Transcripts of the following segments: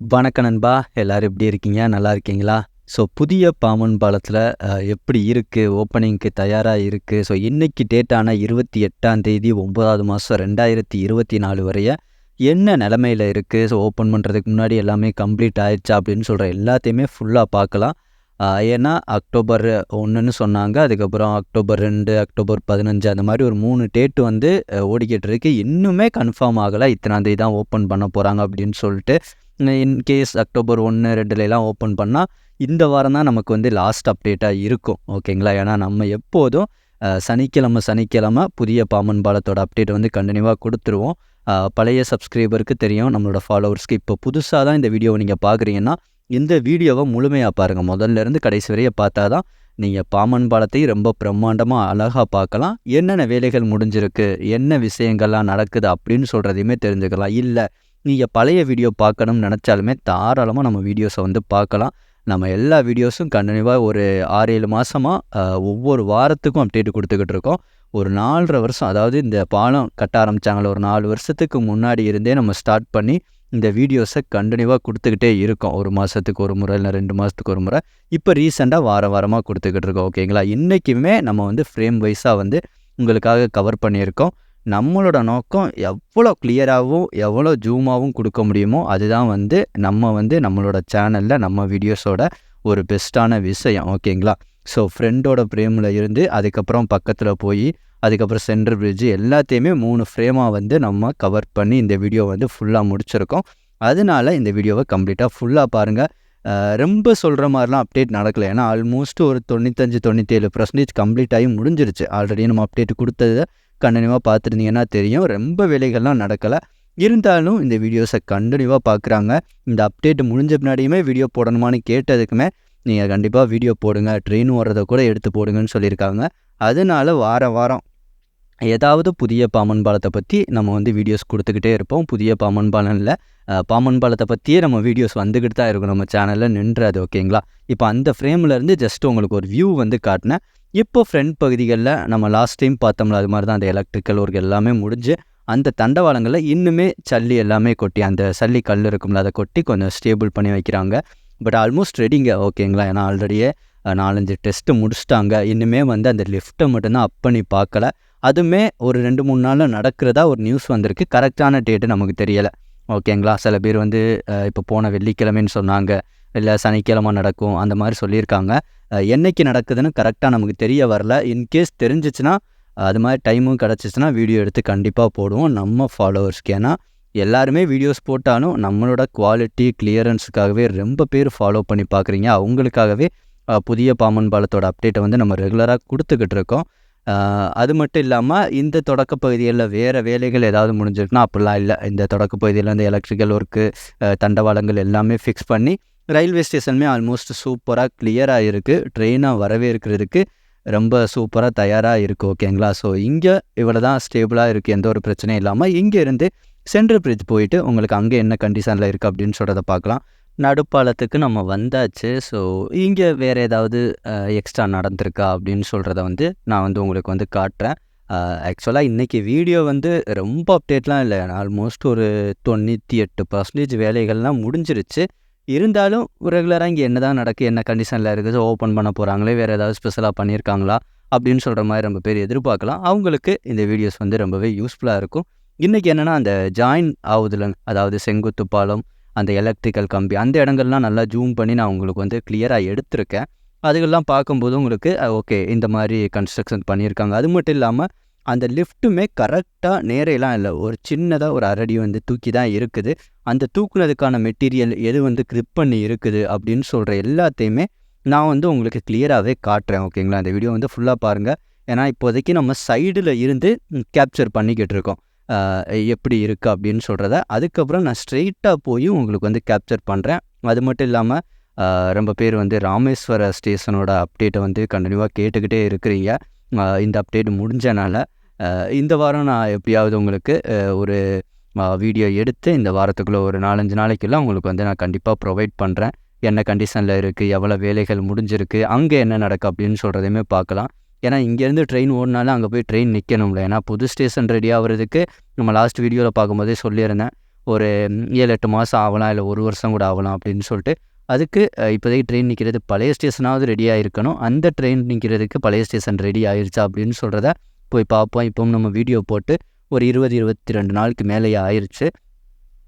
வணக்கம் நண்பா. எல்லாரும் எப்படி இருக்கீங்க? நல்லா இருக்கீங்களா? ஸோ புதிய பாமன் பாலத்தில் எப்படி இருக்குது ஓப்பனிங்க்கு தயாராக இருக்குது ஸோ இன்றைக்கி டேட்டான இருபத்தி எட்டாம் தேதி ஒம்பதாவது மாதம் ரெண்டாயிரத்தி இருபத்தி நாலு வரைய என்ன நிலமையில் இருக்குது ஸோ ஓப்பன் பண்ணுறதுக்கு முன்னாடி எல்லாமே கம்ப்ளீட் ஆயிடுச்சா? அப்படின்னு சொல்கிற எல்லாத்தையுமே ஃபுல்லாக பார்க்கலாம். ஏன்னா அக்டோபர் ஒன்றுன்னு சொன்னாங்க. அதுக்கப்புறம் அக்டோபர் ரெண்டு அக்டோபர் பதினஞ்சு அந்த மாதிரி ஒரு மூணு டேட்டு வந்து ஓடிக்கிட்டு இருக்கு. இன்னுமே கன்ஃபார்ம் ஆகலை. இத்தனாந்தேதி தான் ஓப்பன் பண்ண போகிறாங்க அப்படின்னு சொல்லிட்டு இன்கேஸ் அக்டோபர் ஒன்று ரெண்டுலலாம் ஓப்பன் பண்ணால் இந்த வாரம் தான் நமக்கு வந்து லாஸ்ட் அப்டேட்டாக இருக்கும். ஓகேங்களா ஏன்னா நம்ம எப்போதும் சனிக்கிழமை சனிக்கிழமை புதிய பாமன் பாலத்தோட அப்டேட் வந்து கண்டினியூவாக கொடுத்துருவோம். பழைய சப்ஸ்கிரைபருக்கு தெரியும். நம்மளோட ஃபாலோவர்ஸ்க்கு இப்போ புதுசாக தான் இந்த வீடியோவை நீங்கள் பார்க்குறீங்கன்னா இந்த வீடியோவை முழுமையாக பாருங்கள் முதல்ல இருந்து கடைசி வரைய பார்த்தா தான் நீங்கள் பாமன் பாலத்தை ரொம்ப பிரம்மாண்டமாக அழகாக பார்க்கலாம். என்னென்ன வேலைகள் முடிஞ்சிருக்கு? என்ன விஷயங்கள்லாம் நடக்குது? அப்படின்னு சொல்கிறதையுமே தெரிஞ்சுக்கலாம். இல்லை நீங்கள் பழைய வீடியோ பார்க்கணும்னு நினச்சாலுமே தாராளமாக நம்ம வீடியோஸை வந்து பார்க்கலாம். நம்ம எல்லா வீடியோஸும் கண்டினியூவாக ஒரு ஆறு ஏழு மாதமாக ஒவ்வொரு வாரத்துக்கும் அப்டேட் கொடுத்துக்கிட்டு இருக்கோம். ஒரு நாலரை வருஷம் அதாவது இந்த பாலம் கட்ட ஆரம்பித்தாங்களே ஒரு நாலு வருஷத்துக்கு முன்னாடி இருந்தே நம்ம ஸ்டார்ட் பண்ணி இந்த வீடியோஸை கண்டினியூவாக கொடுத்துக்கிட்டே இருக்கோம். ஒரு மாதத்துக்கு ஒரு முறை இல்லை ரெண்டு மாதத்துக்கு ஒரு முறை. இப்போ ரீசெண்டாக வாரம் வாரமாக கொடுத்துக்கிட்டு இருக்கோம் ஓகேங்களா இன்றைக்குமே நம்ம வந்து ஃப்ரேம் வைஸாக வந்து உங்களுக்காக கவர் பண்ணியிருக்கோம். நம்மளோட நோக்கம் எவ்வளோ கிளியராகவும் எவ்வளோ ஜூமாகவும் கொடுக்க முடியுமோ அதுதான் வந்து நம்ம வந்து நம்மளோட சேனலில் நம்ம வீடியோஸோட ஒரு பெஸ்ட்டான விஷயம் ஓகேங்களா ஸோ ஃப்ரெண்டோட ஃப்ரேமில் இருந்து அதுக்கப்புறம் பக்கத்தில் போய் அதுக்கப்புறம் சென்டர் பிரிட்ஜு எல்லாத்தையுமே மூணு ஃப்ரேமாக வந்து நம்ம கவர் பண்ணி இந்த வீடியோ வந்து ஃபுல்லாக முடிச்சிருக்கோம். அதனால இந்த வீடியோவை கம்ப்ளீட்டாக ஃபுல்லாக பாருங்கள் ரொம்ப சொல்கிற மாதிரிலாம் அப்டேட் நடக்கலை. ஏன்னா ஆல்மோஸ்ட் ஒரு தொண்ணூத்தஞ்சு தொண்ணூற்றேழு பர்சன்டேஜ் கம்ப்ளீட் ஆகி முடிஞ்சிருச்சு. ஆல்ரெடி நம்ம அப்டேட் கொடுத்தது கண்டினியூவாக பார்த்துருந்தீங்கன்னா தெரியும். ரொம்ப வேலைகள்லாம் நடக்கலை. இருந்தாலும் இந்த வீடியோஸை கண்டினியூவாக பார்க்குறாங்க இந்த அப்டேட் முடிஞ்ச பின்னாடியுமே வீடியோ போடணுமான்னு கேட்டதுக்குமே நீங்கள் கண்டிப்பாக வீடியோ போடுங்க. ட்ரெயின் ஓடுறத கூட எடுத்து போடுங்கன்னு சொல்லியிருக்காங்க. அதனால வார வாரம் ஏதாவது புதிய பாமன் பாலத்தை பற்றி நம்ம வந்து வீடியோஸ் கொடுத்துக்கிட்டே இருப்போம். புதிய பாமன் பாலனில் பாமன் பாலத்தை பற்றியே நம்ம வீடியோஸ் வந்துக்கிட்டு தான் இருக்கும். நம்ம சேனலில் நின்றாது ஓகேங்களா இப்போ அந்த ஃப்ரேமில் இருந்து ஜஸ்ட் உங்களுக்கு ஒரு வியூ வந்து காட்டினேன். இப்போ ஃப்ரண்ட் பகுதிகளில் நம்ம லாஸ்ட் டைம் பார்த்தோம்ல அது மாதிரி தான் அந்த எலக்ட்ரிக்கல் ஒர்க் எல்லாமே முடிஞ்சு அந்த தண்டவாளங்களில் இன்னுமே சல்லி எல்லாமே கொட்டி அந்த சல்லி கல் இருக்கும்ல அதை கொட்டி கொஞ்சம் ஸ்டேபிள் பண்ணி வைக்கிறாங்க. பட் ஆல்மோஸ்ட் ரெடிங்க ஓகேங்களா ஏன்னா ஆல்ரெடியே நாலஞ்சு டெஸ்ட்டு முடிச்சிட்டாங்க. இன்னுமே வந்து அந்த லிஃப்ட்டை மட்டும்தான் அப் பண்ணி பார்க்கல. அதுவுமே ஒரு ரெண்டு மூணு நாளில் நடக்கிறதா ஒரு நியூஸ் வந்திருக்கு. கரெக்டான டேட்டு நமக்கு தெரியலை. ஓகேங்களா சில பேர் வந்து இப்போ போன வெள்ளிக்கிழமைன்னு சொன்னாங்க. இல்லை சனிக்கிழமை நடக்கும். அந்த மாதிரி சொல்லியிருக்காங்க. என்றைக்கு என்னைக்கு நடக்குதுன்னு கரெக்டாக நமக்கு தெரிய வரல. இன்கேஸ் தெரிஞ்சிச்சுன்னா அது மாதிரி டைமும் கிடச்சிச்சின்னா வீடியோ எடுத்து கண்டிப்பாக போடுவோம். நம்ம ஃபாலோவர்ஸ்க்கு ஏன்னா எல்லாருமே வீடியோஸ் போட்டாலும் நம்மளோட குவாலிட்டி கிளியரன்ஸுக்காகவே ரொம்ப பேர் ஃபாலோ பண்ணி பார்க்குறீங்க. அவங்களுக்காகவே புதிய பாமன் பாலத்தோட அப்டேட்டை வந்து நம்ம ரெகுலராக கொடுத்துக்கிட்டு இருக்கோம். அது மட்டும் இல்லாமல் இந்த தொடக்க பகுதிகளில் வேறு வேலைகள் ஏதாவது முடிஞ்சிருக்குன்னா அப்படிலாம் இல்லை. இந்த தொடக்க பகுதியில் இந்த எலக்ட்ரிக்கல் ஒர்க்கு தண்டவாளங்கள் எல்லாமே ஃபிக்ஸ் பண்ணி ரயில்வே ஸ்டேஷனுமே ஆல்மோஸ்ட் சூப்பராக கிளியராக இருக்குது ட்ரெயினாக வரவே இருக்கிறதுக்கு ரொம்ப சூப்பராக தயாராக இருக்குது ஓகேங்களா ஸோ இங்கே இவ்வளோ தான் ஸ்டேபிளாக இருக்குது எந்த ஒரு பிரச்சனையும் இல்லாமல் இங்கேருந்து சென்ட்ரல் பிரிட்ஜ் போயிட்டு உங்களுக்கு அங்கே என்ன கண்டிஷனில் இருக்குது அப்படின்னு சொல்கிறத பார்க்கலாம். நடுப்பாலத்துக்கு நம்ம வந்தாச்சு. ஸோ இங்கே வேறு ஏதாவது எக்ஸ்ட்ரா நடந்திருக்கா அப்படின்னு சொல்கிறத வந்து நான் வந்து உங்களுக்கு வந்து காட்டுறேன். ஆக்சுவலாக இன்றைக்கி வீடியோ வந்து ரொம்ப அப்டேட்லாம் இல்லை. ஆல்மோஸ்ட் ஒரு தொண்ணூற்றி எட்டு பர்சன்டேஜ் வேலைகள்லாம் முடிஞ்சிருச்சு. இருந்தாலும் ரெகுலராக இங்கே என்ன தான் நடக்குது என்ன கண்டிஷனில் இருக்குது ஓப்பன் பண்ண போகிறாங்களே வேறு ஏதாவது ஸ்பெஷலாக பண்ணியிருக்காங்களா அப்படின்னு சொல்கிற மாதிரி ரொம்ப பேர் எதிர்பார்க்கலாம். அவங்களுக்கு இந்த வீடியோஸ் வந்து ரொம்பவே யூஸ்ஃபுல்லாக இருக்கும். இன்றைக்கி என்னென்னா அந்த ஜாயின் ஆகுதுல அதாவது செங்குத்து பாலம் அந்த எலக்ட்ரிக்கல் கம்பி அந்த இடங்கள்லாம் நல்லா ஜூம் பண்ணி நான் உங்களுக்கு வந்து கிளியராக எடுத்திருக்கேன். அதுகள்லாம் பார்க்கும்போது உங்களுக்கு ஓகே இந்த மாதிரி கன்ஸ்ட்ரக்ஷன் பண்ணியிருக்காங்க. அது மட்டும் இல்லாமல் அந்த லிஃப்ட்டுமே கரெக்டாக நேரையெல்லாம் இல்லை. ஒரு சின்னதாக ஒரு அரடி வந்து தூக்கி தான் இருக்குது. அந்த தூக்குனதுக்கான மெட்டீரியல் எது வந்து கிரிப் பண்ணி இருக்குது அப்படின்னு சொல்கிற எல்லாத்தையுமே நான் வந்து உங்களுக்கு கிளியராகவே காட்டுறேன் ஓகேங்களா அந்த வீடியோ வந்து ஃபுல்லாக பாருங்கள் ஏன்னா இப்போதைக்கு நம்ம சைடில் இருந்து கேப்சர் பண்ணிக்கிட்டு இருக்கோம். எப்படி இருக்குது அப்படின்னு சொல்கிறத அதுக்கப்புறம் நான் ஸ்ட்ரெயிட்டாக போய் உங்களுக்கு வந்து கேப்சர் பண்ணுறேன் அது மட்டும் இல்லாமல் ரொம்ப பேர் வந்து ராமேஸ்வர ஸ்டேஷனோட அப்டேட்டை வந்து கண்டினியூவாக கேட்டுக்கிட்டே இருக்கிறீங்க. இந்த அப்டேட் முடிஞ்சனால இந்த வாரம் நான் எப்படியாவது உங்களுக்கு ஒரு வீடியோ எடுத்து இந்த வாரத்துக்குள்ளே ஒரு நாலஞ்சு நாளைக்குள்ளே உங்களுக்கு வந்து நான் கண்டிப்பாக ப்ரொவைட் பண்ணுறேன் என்ன கண்டிஷனில் இருக்குது எவ்வளோ வேலைகள் முடிஞ்சிருக்கு அங்கே என்ன நடக்கு அப்படின்னு சொல்கிறதையுமே பார்க்கலாம். ஏன்னா இங்கேருந்து ட்ரெயின் ஓடினாலும் அங்கே போய் ட்ரெயின் நிற்கணும்ல ஏன்னா புது ஸ்டேஷன் ரெடி ஆகிறதுக்கு நம்ம லாஸ்ட் வீடியோவில் பார்க்கும்போதே சொல்லியிருந்தேன். ஒரு ஏழு எட்டு மாதம் ஆகலாம் இல்லை ஒரு வருஷம் கூட ஆகலாம் அப்படின்னு சொல்லிட்டு. அதுக்கு இப்போதைக்கு ட்ரெயின் நிற்கிறது பழைய ஸ்டேஷனாவது ரெடியாக இருக்கணும் அந்த ட்ரெயின் நிற்கிறதுக்கு பழைய ஸ்டேஷன் ரெடி ஆயிடுச்சா அப்படின்னு சொல்கிறத போய் பார்ப்போம். இப்போவும் நம்ம வீடியோ போட்டு ஒரு இருபது இருபத்தி ரெண்டு நாளுக்கு மேலேயே ஆயிடுச்சு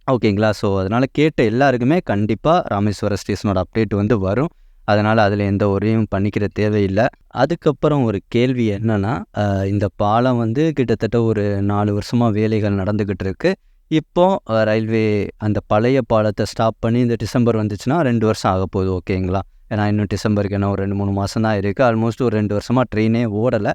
ஓகேங்களா ஸோ அதனால் கேட்ட எல்லாருக்குமே கண்டிப்பாக ராமேஸ்வரம் ஸ்டேஷனோட அப்டேட் வந்து வரும். அதனால் அதில் எந்த உரையும் பண்ணிக்கிற தேவையில்லை. அதுக்கப்புறம் ஒரு கேள்வி என்னென்னா இந்த பாலம் வந்து கிட்டத்தட்ட ஒரு நாலு வருஷமாக வேலைகள் நடந்துக்கிட்டு இருக்குது இப்போ ரயில்வே அந்த பழைய பாலத்தை ஸ்டாப் பண்ணி இந்த டிசம்பர் வந்துச்சுன்னா ரெண்டு வருஷம் ஆக போகுது ஓகேங்களா? ஏன்னா இன்னும் டிசம்பருக்கு என்ன ஒரு ரெண்டு மூணு மாதம் தான் இருக்குது ஆல்மோஸ்ட் ஒரு ரெண்டு வருஷமாக ட்ரெயினே ஓடலை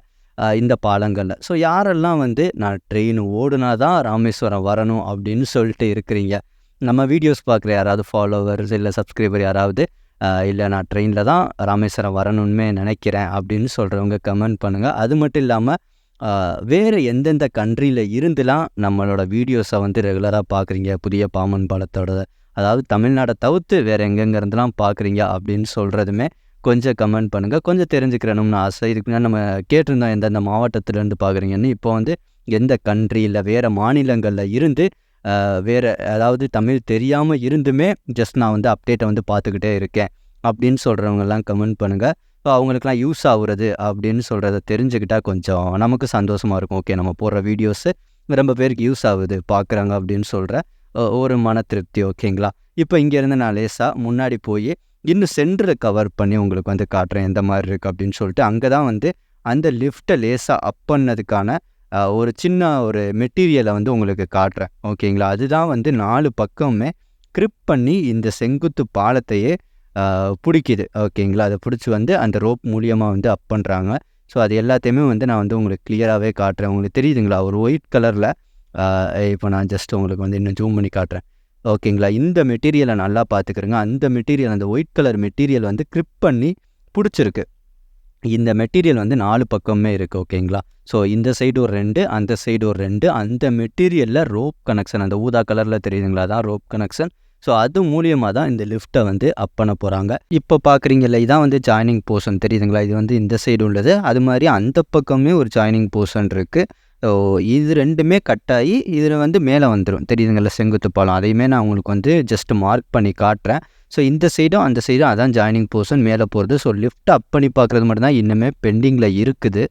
இந்த பாலங்களில். ஸோ யாரெல்லாம் வந்து நான் ட்ரெயின் ஓடுனா தான் ராமேஸ்வரம் வரணும் அப்படின்னு சொல்லிட்டு இருக்கிறீங்க. நம்ம வீடியோஸ் பார்க்குற யாராவது ஃபாலோவர்ஸ் இல்லை சப்ஸ்கிரைபர் யாராவது இல்லை நான் ட்ரெயினில் தான் ராமேஸ்வரம் வரணும்னு நினைக்கிறேன் அப்படின்னு சொல்கிறவங்க கமெண்ட் பண்ணுங்கள் அது மட்டும் இல்லாமல் வேறு எந்தெந்த கண்ட்ரியில் இருந்துலாம் நம்மளோட வீடியோஸை வந்து ரெகுலராக பார்க்குறீங்க புதிய பாமன் பாலத்தோட அதாவது தமிழ்நாடை தவிர்த்து வேறு எங்கெங்கேருந்துலாம் பார்க்குறீங்க அப்படின்னு சொல்கிறதுமே கொஞ்சம் கமெண்ட் பண்ணுங்கள் கொஞ்சம் தெரிஞ்சுக்கிறணும்னு ஆசை. இருக்குன்னா நம்ம கேட்டிருந்தோம் எந்தெந்த மாவட்டத்திலேருந்து பார்க்குறீங்கன்னு இப்போ வந்து எந்த கண்ட்ரியில் வேறு மாநிலங்களில் இருந்து வேறு அதாவது தமிழ் தெரியாமல் இருந்துமே ஜஸ்ட் நான் வந்து அப்டேட்டை வந்து பார்த்துக்கிட்டே இருக்கேன். அப்படின்னு சொல்கிறவங்கெல்லாம் கமெண்ட் பண்ணுங்கள் ஸோ அவங்களுக்குலாம் யூஸ் ஆகுறது அப்படின்னு சொல்கிறத தெரிஞ்சுக்கிட்டால் கொஞ்சம் நமக்கு சந்தோஷமாக இருக்கும். ஓகே நம்ம போடுற வீடியோஸு ரொம்ப பேருக்கு யூஸ் ஆகுது பார்க்குறாங்க அப்படின்னு சொல்கிற ஒரு மன திருப்தி ஓகேங்களா இப்போ இங்கேருந்து நான் லேசாக முன்னாடி போய் இன்னும் சென்டரை கவர் பண்ணி உங்களுக்கு வந்து காட்டுறேன். எந்த மாதிரி இருக்குது அப்படின்னு சொல்லிட்டு அங்கே தான் வந்து அந்த லிஃப்ட்டை லேசாக அப் பண்ணதுக்கான ஒரு சின்ன ஒரு மெட்டீரியலை வந்து உங்களுக்கு காட்டுறேன். ஓகேங்களா? அதுதான் வந்து நாலு பக்கமுமே கிரிப் பண்ணி இந்த செங்குத்து பாலத்தையே பிடிக்குது. ஓகேங்களா? அதை பிடிச்சி வந்து அந்த ரோப் மூலியமாக வந்து அப் பண்ணுறாங்க ஸோ அது எல்லாத்தையுமே வந்து நான் வந்து உங்களுக்கு கிளியராகவே காட்டுறேன். உங்களுக்கு தெரியுதுங்களா? ஒரு ஒயிட் கலரில் இப்போ நான் ஜஸ்ட் உங்களுக்கு வந்து இன்னும் ஜூம் பண்ணி காட்டுறேன். ஓகேங்களா? இந்த மெட்டீரியலை நல்லா பார்த்துக்கிறேங்க. அந்த மெட்டீரியல் அந்த ஒயிட் கலர் மெட்டீரியல் வந்து கிரிப் பண்ணி பிடிச்சிருக்கு. இந்த மெட்டீரியல் வந்து நாலு பக்கமே இருக்குது ஓகேங்களா ஸோ இந்த சைடு ஒரு ரெண்டு அந்த சைடு ஒரு ரெண்டு. அந்த மெட்டீரியலில் ரோப் கனெக்ஷன் அந்த ஊதா கலரில் தெரியுதுங்களா? தான் ரோப் கனெக்ஷன் ஸோ அது மூலியமாக தான் இந்த லிஃப்ட்டை வந்து அப் பண்ண போகிறாங்க இப்போ பார்க்குறீங்கல்ல இதான் வந்து ஜாயினிங் போர்ஷன் தெரியுதுங்களா? இது வந்து இந்த சைடு உள்ளது. அது மாதிரி அந்த பக்கமே ஒரு ஜாயினிங் போர்ஷன் இருக்குது ஸோ இது ரெண்டுமே கட் ஆகி இதில் வந்து மேலே வந்துடும் தெரியுதுங்களா? செங்குத்து பாலம். அதையுமே நான் உங்களுக்கு வந்து ஜஸ்ட் மார்க் பண்ணி காட்டுறேன். ஸோ இந்த சைடும் அந்த சைடும் அதான் ஜாயினிங் போர்ஷன் மேலே போகிறது ஸோ லிஃப்ட் அப் பண்ணி பார்க்குறது மட்டும்தான் இன்னுமே பெண்டிங்கில் இருக்குது.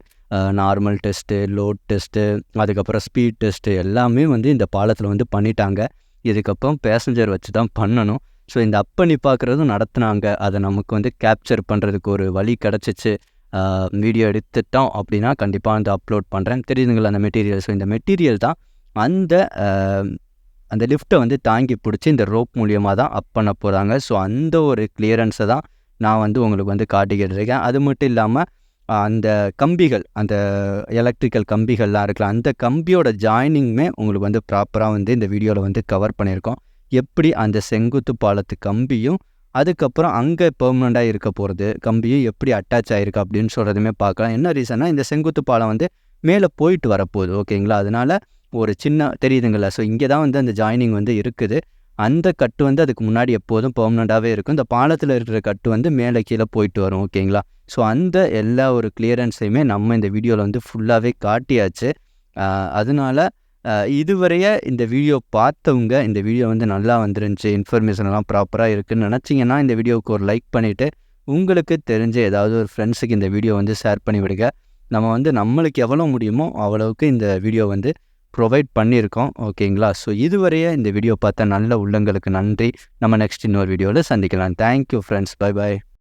நார்மல் டெஸ்ட்டு லோட் டெஸ்ட்டு அதுக்கப்புறம் ஸ்பீட் டெஸ்ட்டு எல்லாமே வந்து இந்த பாலத்தில் வந்து பண்ணிட்டாங்க. இதுக்கப்புறம் பேசஞ்சர் வச்சு தான் பண்ணணும். ஸோ இந்த அப் பண்ணி பார்க்குறதும் நடத்துனாங்க. அதை நமக்கு வந்து கேப்சர் பண்ணுறதுக்கு ஒரு வழி கிடச்சிச்சு. வீடியோ எடுத்துட்டோம் அப்படின்னா கண்டிப்பாக வந்து அப்லோட் பண்ணுறேன் தெரியுதுங்களா அந்த மெட்டீரியல் ஸோ இந்த மெட்டீரியல் தான் அந்த அந்த லிஃப்ட்டை வந்து தாங்கி பிடிச்சி இந்த ரோப் மூலியமாக தான் அப் பண்ண போகிறாங்க ஸோ அந்த ஒரு கிளியரன்ஸை தான் நான் வந்து உங்களுக்கு வந்து காட்டிக்கிட்டு இருக்கேன். அது மட்டும் இல்லாமல் அந்த கம்பிகள் அந்த எலக்ட்ரிக்கல் கம்பிகள்லாம் இருக்கலாம். அந்த கம்பியோட ஜாயினிங்குமே உங்களுக்கு வந்து ப்ராப்பராக வந்து இந்த வீடியோவில் வந்து கவர் பண்ணியிருக்கோம். எப்படி அந்த செங்குத்து பாலத்து கம்பியும் அதுக்கப்புறம் அங்கே பெர்மனண்ட்டாக இருக்க போகிறது கம்பியும் எப்படி அட்டாச் ஆகிருக்கு அப்படின்னு சொல்கிறதுமே பார்க்கலாம். என்ன ரீசன்னா இந்த செங்குத்து பாலம் வந்து மேலே போயிட்டு வரப்போகுது ஓகேங்களா அதனால் ஒரு சின்ன தெரியுதுங்களா? ஸோ இங்கே தான் வந்து அந்த ஜாயினிங் வந்து இருக்குது. அந்த கட்டு வந்து அதுக்கு முன்னாடி எப்போதும் பெர்மனண்ட்டாகவே இருக்கும். இந்த பாலத்தில் இருக்கிற கட்டு வந்து மேலே கீழே போயிட்டு வரும் ஓகேங்களா? ஸோ அந்த எல்லா ஒரு கிளியரன்ஸையுமே நம்ம இந்த வீடியோவில் வந்து ஃபுல்லாகவே காட்டியாச்சு. அதனால் அதனால இதுவரைய இந்த வீடியோ பார்த்தவங்க இந்த வீடியோ வந்து நல்லா வந்துருந்துச்சு இன்ஃபர்மேஷன் எல்லாம் ப்ராப்பராக இருக்குதுன்னு நினச்சிங்கன்னா இந்த வீடியோவுக்கு ஒரு லைக் பண்ணிவிட்டு உங்களுக்கு தெரிஞ்ச ஏதாவது ஒரு ஃப்ரெண்ட்ஸுக்கு இந்த வீடியோ வந்து ஷேர் பண்ணி விடுங்க நம்ம வந்து நம்மளுக்கு எவ்வளோ முடியுமோ அவ்வளவுக்கு இந்த வீடியோ வந்து ப்ரொவைட் பண்ணியிருக்கோம். ஓகேங்களா ஸோ இதுவரையே இந்த வீடியோ பார்த்த நல்ல உள்ளங்களுக்கு நன்றி. நம்ம நெக்ஸ்ட் இன்னொரு வீடியோவில் சந்திக்கலாம். Thank you friends bye bye